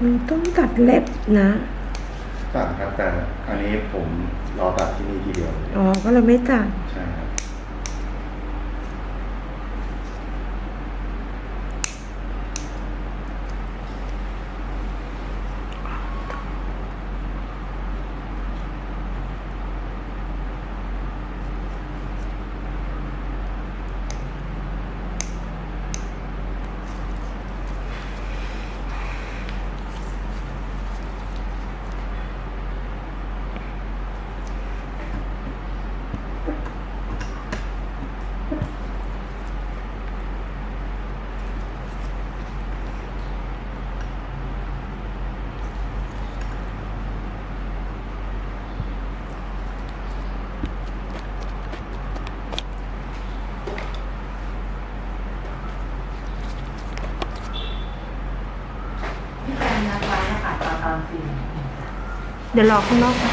หนูต้องตัดเล็บนะตัดครับแต่อันนี้ผมรอตัดที่นี่ทีเดียวเลยอ๋อ ก็เลยไม่ตัด ใช่ ตามฟิลเดี๋ยวรอข้างนอกค่ะ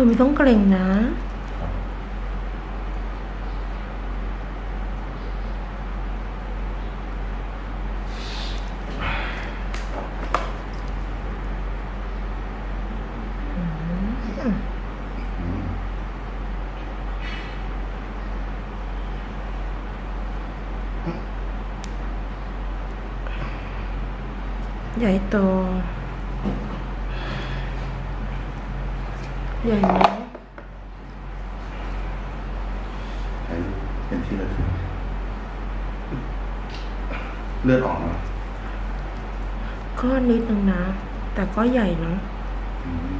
นหนูไม่ต้องเกรงนะ ใหญ่โต ใหญ่ไหมใช้เป็นที่ระทึกเลือดออกไหมก็นิดนึงนะ แต่ก็ใหญ่เนาะ อืม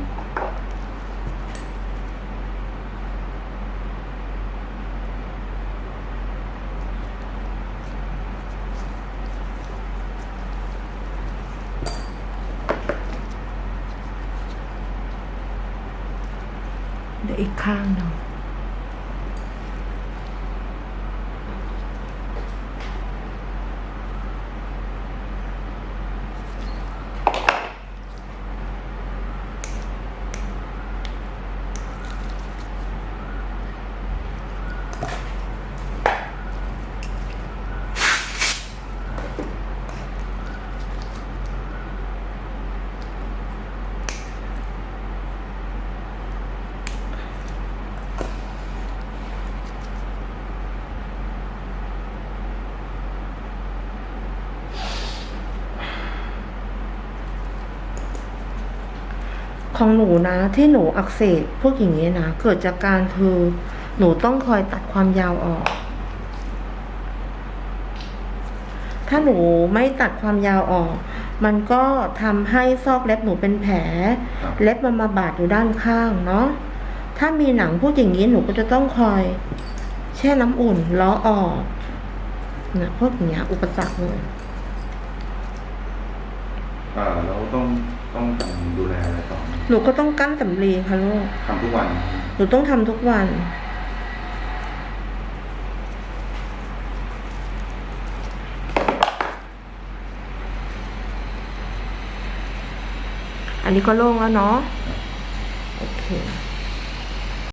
เดี๋ยวอีกข้างหนึ่ง ของหนูนะที่หนูอักเสบพวกอย่างนี้นะ เกิดจากการคือหนูต้องคอยตัดความยาวออก ถ้าหนูไม่ตัดความยาวออก มันก็ทำให้ซอกเล็บหนูเป็นแผลครับเล็บมันมาบาดอยู่ด้านข้างเนาะถ้ามีหนังพวกอย่างนี้หนูก็จะต้องคอย แช่น้ำอุ่นล้อออกนะพวกอย่างเงี้ยอุปสรรคเลยอ่าแล้วต้อง ต้องดูแลอะไรต่อไหมหนูก็ต้องกั้นสำลีค่ะลูก ทำทุกวัน หนูต้องทำทุกวัน อันนี้ก็โล่งแล้วเนาะ โอเค